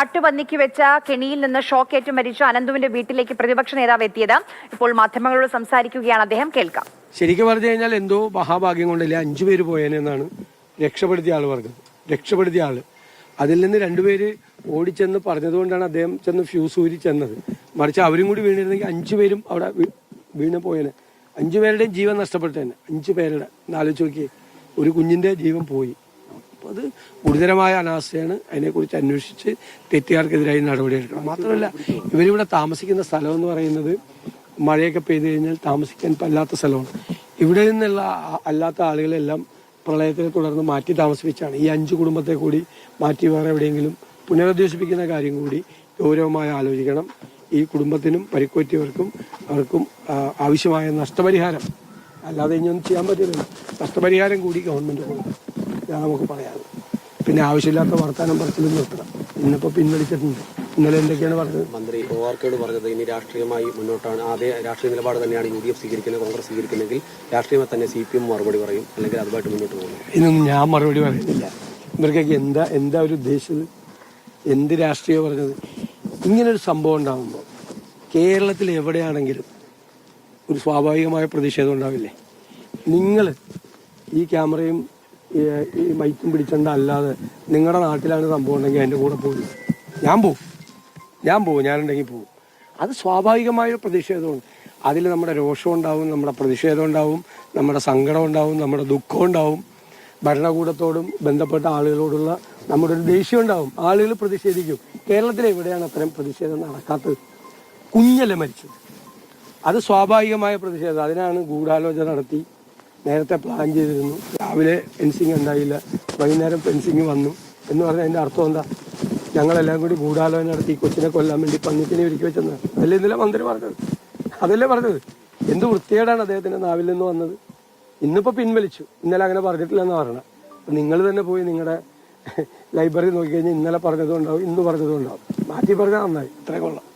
കാട്ടുപന്നിക്ക് വെച്ച കെണിയിൽ നിന്ന് ഷോക്കേറ്റ് മരിച്ച അനന്തുവിന്റെ വീട്ടിലേക്ക് പ്രതിപക്ഷ നേതാവ് എത്തിയത്. ഇപ്പോൾ മാധ്യമങ്ങളോട് സംസാരിക്കുകയാണ് അദ്ദേഹം. കേൾക്കാം. ശരിക്കും പറഞ്ഞു കഴിഞ്ഞാൽ എന്തോ മഹാഭാഗ്യം കൊണ്ടല്ലേ അഞ്ചു പേര് പോയേനെന്നാണ് രക്ഷപ്പെടുത്തിയ ആൾ പറഞ്ഞത്. രക്ഷപ്പെടുത്തിയ ആൾ. അതിൽ നിന്ന് രണ്ടുപേര് ഓടിച്ചെന്ന് പറഞ്ഞതുകൊണ്ടാണ് അദ്ദേഹം ചെന്ന് ഫ്യൂസ് ഊരി ചെന്നത്. മറിച്ച് അവരും കൂടി വീണിരുന്നെങ്കിൽ അഞ്ചു പേരും അവിടെ വീണ് പോയേനെ. അഞ്ചു പേരുടെയും ജീവൻ നഷ്ടപ്പെട്ടേനെ. അഞ്ചു പേരുടെ. ആലോചിച്ച് ഒരു കുഞ്ഞിന്റെ ജീവൻ പോയി. അപ്പൊ അത് ഗുരുതരമായ അനാസ്ഥയാണ് അതിനെക്കുറിച്ച് അന്വേഷിച്ച് തെറ്റുകാർക്കെതിരായി നടപടിയെടുക്കണം. മാത്രമല്ല ഇവരിവിടെ താമസിക്കുന്ന സ്ഥലം എന്ന് പറയുന്നത് മഴയൊക്കെ പെയ്തു കഴിഞ്ഞാൽ താമസിക്കാൻ പറ്റാത്ത സ്ഥലമാണ്. ഇവിടെ നിന്നുള്ള അല്ലാത്ത ആളുകളെല്ലാം പ്രളയത്തിനെ തുടർന്ന് മാറ്റി താമസിപ്പിച്ചാണ്. ഈ അഞ്ച് കുടുംബത്തെ കൂടി മാറ്റി വേറെ എവിടെയെങ്കിലും പുനരധിവസിപ്പിക്കുന്ന കാര്യം കൂടി ഗൗരവമായി ആലോചിക്കണം. ഈ കുടുംബത്തിനും പരിക്കേറ്റിയവർക്കും അവർക്കും ആവശ്യമായ നഷ്ടപരിഹാരം. അല്ലാതെ ഇനിയൊന്നും ചെയ്യാൻ പറ്റില്ല നഷ്ടപരിഹാരം കൂടി ഗവൺമെന്റ് കൊടുക്കണം. ഇതാണ് നമുക്ക് പറയാനുള്ളത് പിന്നെ ആവശ്യമില്ലാത്ത വർത്തമാനം പറച്ചിലും നിർത്തണം ഇന്നിപ്പോ പിൻവലിച്ചിട്ടുണ്ട്. ഇന്നലെ എന്തൊക്കെയാണ് പറഞ്ഞത്? മന്ത്രി ഒ ആർ കെയോട് പറഞ്ഞത് ഇനി രാഷ്ട്രീയമായി മുന്നോട്ടാണ്. അതേ രാഷ്ട്രീയ നിലപാട് തന്നെയാണ് യു ഡി എഫ് സ്വീകരിക്കുന്നത് കോൺഗ്രസ് സ്വീകരിക്കുന്നെങ്കിൽ രാഷ്ട്രീയമായി തന്നെ സി പി എം മറുപടി പറയും അല്ലെങ്കിൽ അതുമായിട്ട് മുന്നോട്ട് പോകും ഇതൊന്നും ഞാൻ മറുപടി പറയുന്നില്ല. ഇവർക്കൊക്കെ എന്താ എന്താ ഒരു ഉദ്ദേശിച്ചത്? എന്ത് രാഷ്ട്രീയം പറഞ്ഞത്? ഇങ്ങനൊരു സംഭവം ഉണ്ടാകുമ്പോൾ കേരളത്തിൽ എവിടെയാണെങ്കിലും ഒരു സ്വാഭാവികമായ പ്രതിഷേധം ഉണ്ടാവില്ലേ? നിങ്ങൾ ഈ ക്യാമറയും ഈ ബൈക്കും പിടിച്ചണ്ട അല്ലാതെ നിങ്ങളുടെ നാട്ടിലാണ് സംഭവം ഉണ്ടെങ്കിൽ എന്റെ കൂടെ പോകും ഞാൻ പോകും ഞാൻ പോകും ഞാനുണ്ടെങ്കിൽ പോകും അത് സ്വാഭാവികമായ പ്രതിഷേധമാണ് അതിൽ നമ്മുടെ രോഷം ഉണ്ടാവും നമ്മുടെ പ്രതിഷേധം ഉണ്ടാവും നമ്മുടെ സങ്കടം ഉണ്ടാവും നമ്മുടെ ദുഃഖം ഉണ്ടാവും. ഭരണകൂടത്തോടും ബന്ധപ്പെട്ട ആളുകളോടുള്ള നമ്മുടെ ഒരു ദേഷ്യം ഉണ്ടാവും. ആളുകൾ പ്രതിഷേധിക്കും. കേരളത്തിൽ എവിടെയാണ് അത്തരം പ്രതിഷേധം നടക്കാത്തത്? കുഞ്ഞല്ലേ മരിച്ചത്. അത് സ്വാഭാവികമായ പ്രതിഷേധം. അതിനാണ് ഗൂഢാലോചന നടത്തി നേരത്തെ പ്ലാൻ ചെയ്തിരുന്നു. രാവിലെ ഫെൻസിങ് ഉണ്ടായില്ല. വൈകുന്നേരം ഫെൻസിങ് വന്നു. എന്ന് പറഞ്ഞാൽ അതിന്റെ അർത്ഥം എന്താ? ഞങ്ങളെല്ലാം കൂടി ഗൂഢാലോചന നടത്തി കൊച്ചിനെ കൊല്ലാൻ വേണ്ടി പന്നിക്കിനെ ഒരുക്കി വെച്ചെന്ന്. അതല്ലേ ഇന്നലെ മന്ത്രി പറഞ്ഞത്? അതല്ലേ പറഞ്ഞത്? എന്ത് വൃത്തികേടാണ് അദ്ദേഹത്തിന്റെ നാവിൽ നിന്ന് വന്നത്? ഇന്നിപ്പോ പിൻവലിച്ചു. ഇന്നലെ അങ്ങനെ പറഞ്ഞിട്ടില്ലെന്ന് പറയണം. നിങ്ങൾ തന്നെ പോയി നിങ്ങളുടെ ലൈബ്രറി നോക്കിക്കഴിഞ്ഞാൽ ഇന്നലെ പറഞ്ഞതും ഉണ്ടാവും ഇന്ന് പറഞ്ഞതും ഉണ്ടാവും. മാറ്റി പറഞ്ഞാൽ നന്നായി. ഇത്രയും കൊള്ളാം